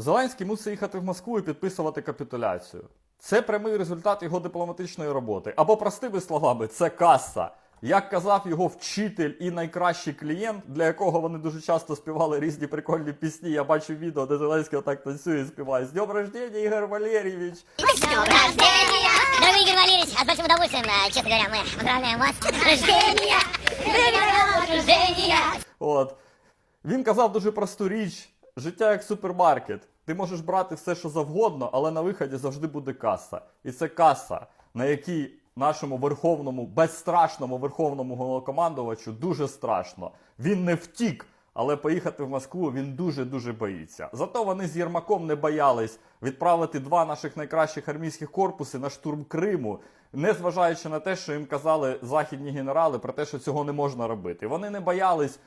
Зеленський мусить їхати в Москву і підписувати капітуляцію. Це прямий результат його дипломатичної роботи. Або простими словами, це каса. Як казав його вчитель і найкращий клієнт, для якого вони дуже часто співали різні прикольні пісні. Я бачу відео, де Зеленський отак танцює і співає З днем рождения, Ігор Валерійович! С днем рождения! Дорогой Игорь Валерьевич, а с большим удовольствием, э, честно говоря, мы поздравляем вас днем днем рождения! От. Він казав дуже просту річ: життя як супермаркет. Ти можеш брати все, що завгодно, але на виході завжди буде каса. І це каса, на якій нашому верховному, безстрашному верховному головнокомандувачу дуже страшно. Він не втік, але поїхати в Москву він дуже-дуже боїться. Зато вони з Єрмаком не боялись відправити два наших найкращих армійських корпуси на штурм Криму, незважаючи на те, що їм казали західні генерали про те, що цього не можна робити. Вони не боялись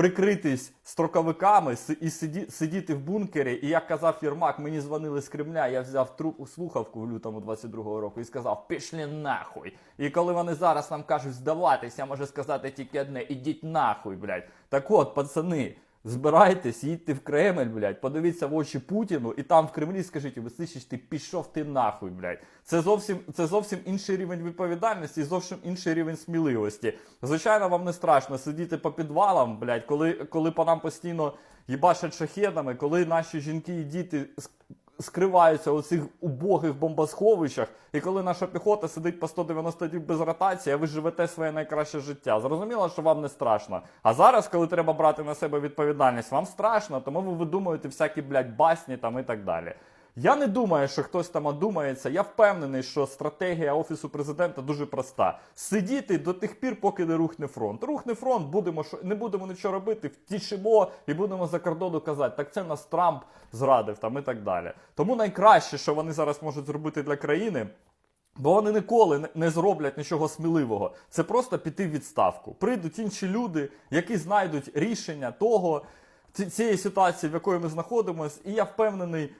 прикритись строковиками і сиді, сидіти в бункері. І як казав Єрмак, мені дзвонили з Кремля, я взяв трубку слухавку в лютому 22-го року і сказав: пішли нахуй. І коли вони зараз нам кажуть здаватись, я можу сказати тільки одне: ідіть нахуй, блядь. Так от, пацани. Збирайтесь, їдьте в Кремль, блядь, подивіться в очі Путіну, і там в Кремлі скажіть, ви слышиш, ти пішов ти нахуй, блядь. Це зовсім, це зовсім інший рівень відповідальності зовсім інший рівень сміливості. Звичайно, вам не страшно сидіти по підвалам, блядь, коли, коли по нам постійно їбашать шахедами, коли наші жінки і діти скриваються у цих убогих бомбосховищах, і коли наша піхота сидить по 190 днів без ротації, а ви живете своє найкраще життя. Зрозуміло, що вам не страшно. А зараз, коли треба брати на себе відповідальність, вам страшно, тому ви видумуєте всякі, блядь, басні там і так далі. Я не думаю, що хтось там одумається. Я впевнений, що стратегія офісу президента дуже проста: сидіти до тих пір, поки не рухне фронт. Рухне фронт, будемо не будемо нічого робити, втішимо і будемо за кордону казати, так це нас Трамп зрадив там і так далі. Тому найкраще, що вони зараз можуть зробити для країни. Бо вони ніколи не зроблять нічого сміливого. Це просто піти в відставку. Прийдуть інші люди, які знайдуть рішення того цієї ситуації, в якої ми знаходимося, і я впевнений,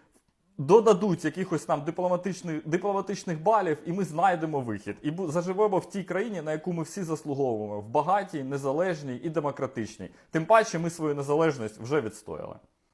додадуть якихось нам дипломатичних, дипломатичних балів, і ми знайдемо вихід. І заживемо в тій країні, на яку ми всі заслуговуємо, в багатій, незалежній і демократичній. Тим паче, ми свою незалежність вже відстояли.